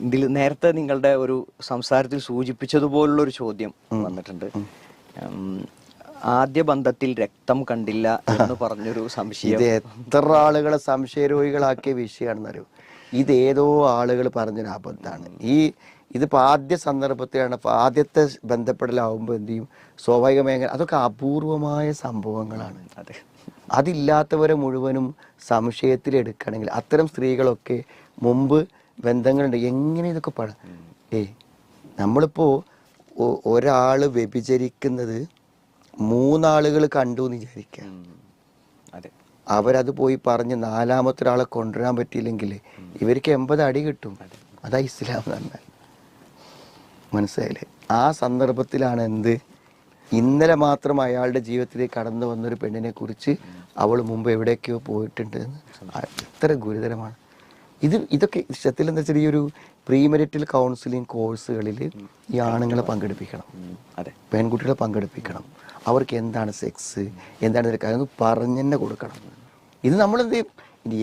ഇതിൽ നേരത്തെ നിങ്ങളുടെ ഒരു സംസാരത്തിൽ സൂചിപ്പിച്ചതുപോലുള്ള ഒരു ചോദ്യം വന്നിട്ടുണ്ട്. ആദ്യ ബന്ധത്തിൽ രക്തം കണ്ടില്ല എന്ന് പറഞ്ഞൊരു സംശയം. ഇത് എത്ര ആളുകളെ സംശയരോഗികളാക്കിയ വിഷയമാണെന്ന് അറിയോ ഇത് ഏതോ ആളുകൾ പറഞ്ഞൊരു അബദ്ധമാണ്. ഈ ഇതിപ്പോൾ ആദ്യ സന്ദർഭത്തിലാണ് ഇപ്പോൾ ആദ്യത്തെ ബന്ധപ്പെടലാവുമ്പോൾ എന്ത് ചെയ്യും? സ്വാഭാവികമായി അതൊക്കെ അപൂർവമായ സംഭവങ്ങളാണ്. അതെ. അതില്ലാത്തവരെ മുഴുവനും സംശയത്തിലെടുക്കുകയാണെങ്കിൽ അത്തരം സ്ത്രീകളൊക്കെ മുമ്പ് ബന്ധങ്ങളുണ്ട്. എങ്ങനെ ഇതൊക്കെ പാടാം? ഏ നമ്മളിപ്പോൾ ഒരാൾ വ്യഭിചരിക്കുന്നത് മൂന്നാളുകൾ കണ്ടു എന്ന് വിചാരിക്കുക അതെ. അവരത് പോയി പറഞ്ഞ് നാലാമത്തെ ഒരാളെ കൊണ്ടുവരാൻ പറ്റിയില്ലെങ്കിൽ ഇവർക്ക് എൺപത് അടി കിട്ടും. അതാ. ഇസ്ലാം എന്ന് പറഞ്ഞാൽ മനസ്സിലായില്ലേ? ആ സന്ദർഭത്തിലാണ് എന്ത്? ഇന്നലെ മാത്രം അയാളുടെ ജീവിതത്തിലേക്ക് കടന്നു വന്നൊരു പെണ്ണിനെ കുറിച്ച് അവൾ മുമ്പ് എവിടേക്കോ പോയിട്ടുണ്ട് എന്ന്. എത്ര ഗുരുതരമാണ്. ഇത് ഇതൊക്കെ സത്യത്തിൽ എന്താ വെച്ചാൽ ഈ ഒരു പ്രീമെരിറ്റൽ കൗൺസിലിംഗ് കോഴ്സുകളിൽ ഈ ആണുങ്ങളെ പങ്കെടുപ്പിക്കണം. അതെ. പെൺകുട്ടികളെ പങ്കെടുപ്പിക്കണം. അവർക്ക് എന്താണ് സെക്സ് എന്താണ് ഇതൊക്കെ അതൊന്ന് പറഞ്ഞു തന്നെ കൊടുക്കണം. ഇത് നമ്മൾ എന്ത് ചെയ്യും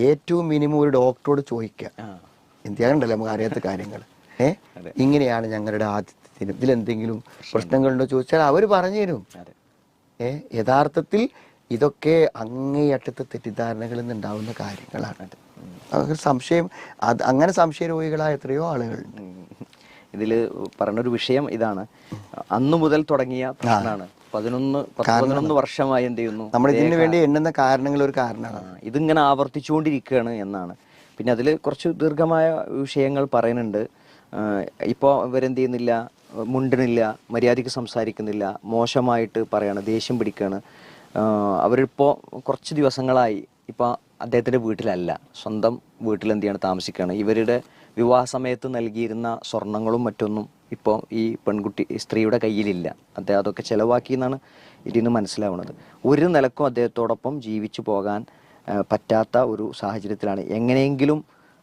ഏറ്റവും മിനിമം ഒരു ഡോക്ടറോട് ചോദിക്കുക. എന്ത് എന്തിയാണ്ടല്ലോ നമുക്ക് അറിയാത്ത കാര്യങ്ങൾ. ഏ? ഇങ്ങനെയാണ് ഞങ്ങളുടെ ആദ്യത്തെ ദിനം ഇതിലെന്തെങ്കിലും പ്രശ്നങ്ങളുണ്ടോ ചോദിച്ചാൽ അവർ പറഞ്ഞു തരും. ഏ? യഥാർത്ഥത്തിൽ ഇതൊക്കെ അങ്ങേയറ്റത്തെ തെറ്റിദ്ധാരണകളിൽ നിന്നുണ്ടാവുന്ന കാര്യങ്ങളാണത്. അതൊക്കെ സംശയം അത് അങ്ങനെ സംശയരോഗികളായ എത്രയോ ആളുകളുണ്ട്. ഇതിൽ പറഞ്ഞൊരു വിഷയം ഇതാണ്. അന്നു മുതൽ തുടങ്ങിയ പ്രശ്നമാണ്. പതിനൊന്ന് പതിനൊന്ന് വർഷമായി എന്ത് ചെയ്യുന്നു? നമ്മൾ ഇതിനു വേണ്ടി എണ്ണുന്ന കാരണങ്ങൾ ഒരു കാരണമാണ്. ഇതിങ്ങനെ ആവർത്തിച്ചുകൊണ്ടിരിക്കുകയാണ് എന്നാണ്. പിന്നെ അതിൽ കുറച്ച് ദീർഘമായ വിഷയങ്ങൾ പറയുന്നുണ്ട്. ഇപ്പോൾ ഇവരെന്ത് ചെയ്യുന്നില്ല? മുണ്ടണില്ല മര്യാദയ്ക്ക് സംസാരിക്കുന്നില്ല മോശമായിട്ട് പറയാണ് ദേഷ്യം പിടിക്കുകയാണ്. അവരിപ്പോൾ കുറച്ച് ദിവസങ്ങളായി ഇപ്പോൾ അദ്ദേഹത്തിന്റെ വീട്ടിലല്ല. സ്വന്തം വീട്ടിൽ എന്ത് ചെയ്യണം താമസിക്കുകയാണ് ഇവരുടെ വിവാഹ സമയത്ത് നൽകിയിരുന്ന സ്വർണങ്ങളും മറ്റൊന്നും ഇപ്പോൾ ഈ പെൺകുട്ടി സ്ത്രീയുടെ കയ്യിലില്ല. അദ്ദേഹം അതൊക്കെ ചിലവാക്കി എന്നാണ് ഇതിൽ നിന്ന് മനസ്സിലാവുന്നത്. ഒരു നിലക്കും അദ്ദേഹത്തോടൊപ്പം ജീവിച്ചു പോകാൻ പറ്റാത്ത ഒരു സാഹചര്യത്തിലാണ്. എങ്ങനെയെങ്കിലും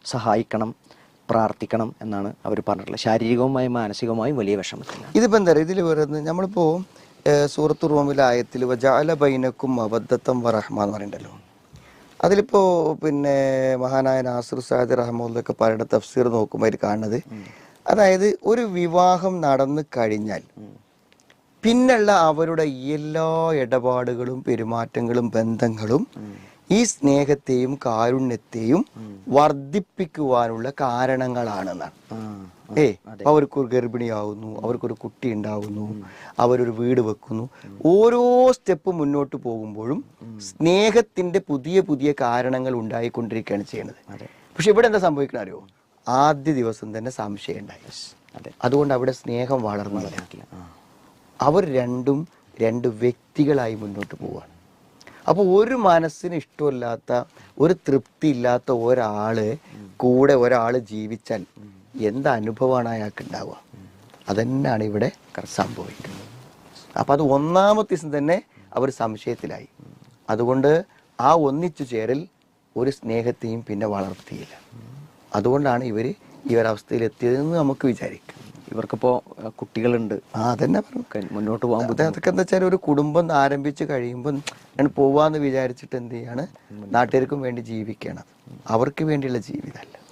സഹായിക്കണം പ്രാർത്ഥിക്കണം എന്നാണ് അവർ പറഞ്ഞിട്ടുള്ളത്. ശാരീരികവുമായും മാനസികവുമായും വലിയ വിഷമത്തിൽ ഇതിപ്പോൾ എന്താ പറയുക ഇതിൽ പറയുന്നത് നമ്മളിപ്പോ ഏഹ്, സൂറത്ത് റൂമിലെ ആയത്തിൽ വജാല ബൈനക്കും അബദ്ധത്തം വറഹ്മ എന്ന് പറയണ്ടല്ലോ അതിലിപ്പോ പിന്നെ മഹാനായ നാസിർ സാദ് റഹ്മൊക്കെ പറയുന്ന തഫ്സീർ നോക്കുമ്പോൾ അതിൽ കാണുന്നത് അതായത് ഒരു വിവാഹം നടന്നു കഴിഞ്ഞാൽ പിന്നുള്ള അവരുടെ എല്ലാ ഇടപാടുകളും പെരുമാറ്റങ്ങളും ബന്ധങ്ങളും ഈ സ്നേഹത്തെയും കാരുണ്യത്തെയും വർദ്ധിപ്പിക്കുവാനുള്ള കാരണങ്ങളാണെന്നാണ്. ഏ അവർക്കൊരു ഗർഭിണിയാവുന്നു അവർക്കൊരു കുട്ടി ഉണ്ടാവുന്നു അവരൊരു വീട് വെക്കുന്നു. ഓരോ സ്റ്റെപ്പ് മുന്നോട്ട് പോകുമ്പോഴും സ്നേഹത്തിന്റെ പുതിയ പുതിയ കാരണങ്ങൾ ഉണ്ടായിക്കൊണ്ടിരിക്കുകയാണ് ചെയ്യുന്നത്. പക്ഷെ ഇവിടെ എന്താ സംഭവിക്കണ അറിയോ? ആദ്യ ദിവസം തന്നെ സംശയം ഉണ്ടായി. അതെ. അതുകൊണ്ട് അവിടെ സ്നേഹം വളർന്നില്ല അവർ രണ്ടും രണ്ട് വ്യക്തികളായി മുന്നോട്ട് പോവാണ്. അപ്പോൾ ഒരു മനസ്സിന് ഇഷ്ടമില്ലാത്ത ഒരു തൃപ്തി ഇല്ലാത്ത ഒരാൾ കൂടെ ഒരാൾ ജീവിച്ചാൽ എന്ത് അനുഭവമാണ് അയാൾക്ക് ഉണ്ടാവുക അതന്നെയാണ് ഇവിടെ സംഭവിക്കുന്നത്. അപ്പം അത് ഒന്നാമത്തെ ദിവസം തന്നെ അവർ സംശയത്തിലായി. അതുകൊണ്ട് ആ ഒന്നിച്ചു ചേരൽ ഒരു സ്നേഹത്തെയും പിന്നെ വളർത്തിയില്ല. അതുകൊണ്ടാണ് ഇവർ എത്തിയതെന്ന് നമുക്ക് വിചാരിക്കാം. ഇവർക്കിപ്പോൾ കുട്ടികളുണ്ട്. ആ അതന്നെ പറഞ്ഞു മുന്നോട്ട് പോകാൻ അത് അതൊക്കെ എന്താ വെച്ചാൽ ഒരു കുടുംബം ആരംഭിച്ച് കഴിയുമ്പോൾ ഞാൻ പോവാന്ന് വിചാരിച്ചിട്ട് എന്ത് ചെയ്യാണ്? നാട്ടുകാർക്കും വേണ്ടി ജീവിക്കണം. അവർക്ക് വേണ്ടിയുള്ള ജീവിതമല്ല